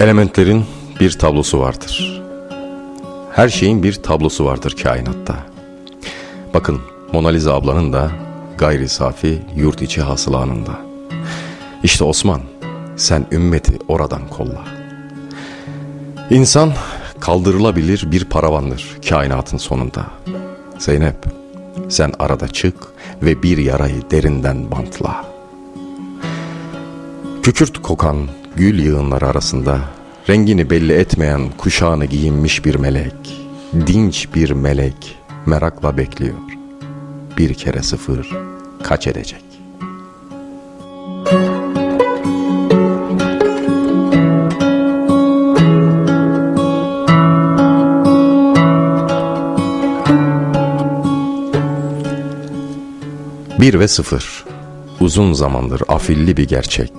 Renklerin bir tablosu vardır. Her şeyin bir tablosu vardır kainatta. Bakın Mona Lisa ablanın da gayri safi yurt içi hasılanında. İşte Osman sen ümmeti oradan kolla. İnsan kaldırılabilir bir paravandır kainatın sonunda. Zeynep sen arada çık ve bir yarayı derinden bantla. Kükürt kokan gül yığınları arasında rengini belli etmeyen kuşağını giyinmiş bir melek, dinç bir melek merakla bekliyor. Bir kere sıfır kaç edecek? Bir ve sıfır. Uzun zamandır afilli bir gerçek.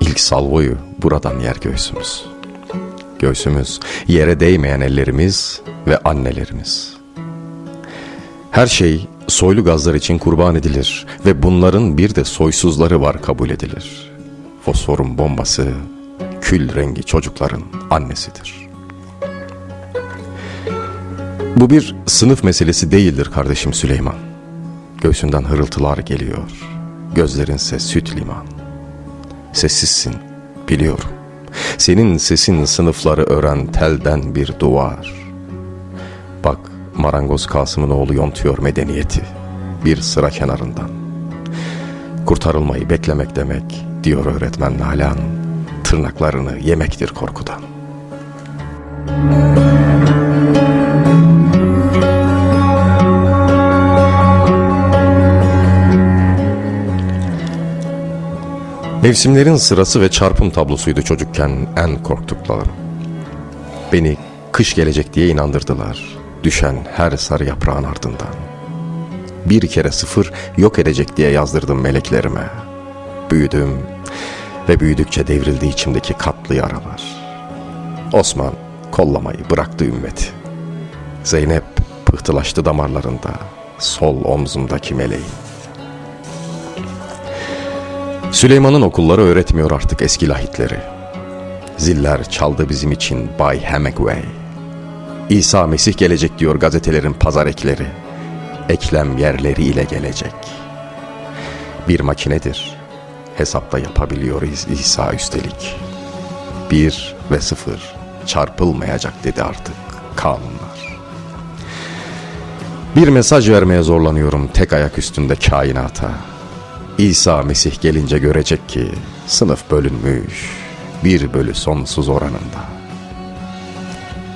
İlk salvoyu buradan yer göğsümüz. Göğsümüz, yere değmeyen ellerimiz ve annelerimiz. Her şey soylu gazlar için kurban edilir ve bunların bir de soysuzları var kabul edilir. Fosforun bombası, kül rengi çocukların annesidir. Bu bir sınıf meselesi değildir kardeşim Süleyman. Göğsünden hırıltılar geliyor. Gözlerinse süt liman. Sessizsin, biliyorum. Senin sesin sınıfları ören telden bir duvar. Bak marangoz Kasım'ın oğlu yontuyor medeniyeti. Bir sıra kenarından. Kurtarılmayı beklemek demek, diyor öğretmen Nalan. Tırnaklarını yemektir korkudan. Mevsimlerin sırası ve çarpım tablosuydu çocukken en korktuklarım. Beni kış gelecek diye inandırdılar. Düşen her sarı yaprağın ardından. Bir kere sıfır yok edecek diye yazdırdım meleklerime. Büyüdüm ve büyüdükçe devrildi içimdeki katlı yaralar. Osman kollamayı bıraktı ümmeti. Zeynep pıhtılaştı damarlarında, sol omzumdaki meleğin. Süleyman'ın okulları öğretmiyor artık eski lahitleri. Ziller çaldı bizim için Bay Hemingway. İsa Mesih gelecek diyor gazetelerin pazar ekleri. Eklem yerleri ile gelecek. Bir makinedir. Hesapta yapabiliyor İs- İsa üstelik. Bir ve sıfır çarpılmayacak dedi artık kanunlar. Bir mesaj vermeye zorlanıyorum tek ayak üstünde kainata. İsa Mesih gelince görecek ki sınıf bölünmüş, bir bölü sonsuz oranında.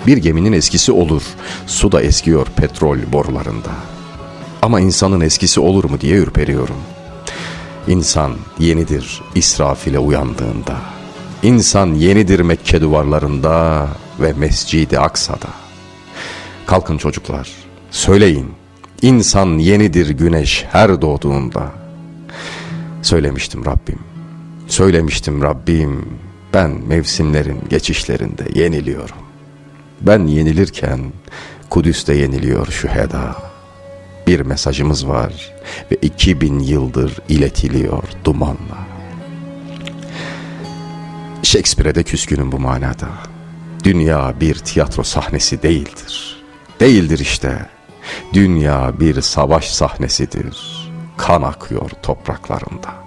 Bir geminin eskisi olur, su da eskiyor petrol borularında. Ama insanın eskisi olur mu diye ürperiyorum. İnsan yenidir İsrafil'e uyandığında. İnsan yenidir Mekke duvarlarında ve Mescid-i Aksa'da. Kalkın çocuklar, söyleyin. İnsan yenidir güneş her doğduğunda. Söylemiştim Rabbim. Söylemiştim Rabbim. Ben mevsimlerin geçişlerinde yeniliyorum. Ben yenilirken Kudüs'te yeniliyor şüheda. Bir mesajımız var ve 2000 yıldır iletiliyor dumanla. Shakespeare'e de küskünüm bu manada. Dünya bir tiyatro sahnesi değildir. Değildir işte. Dünya bir savaş sahnesidir. Kan akıyor topraklarında.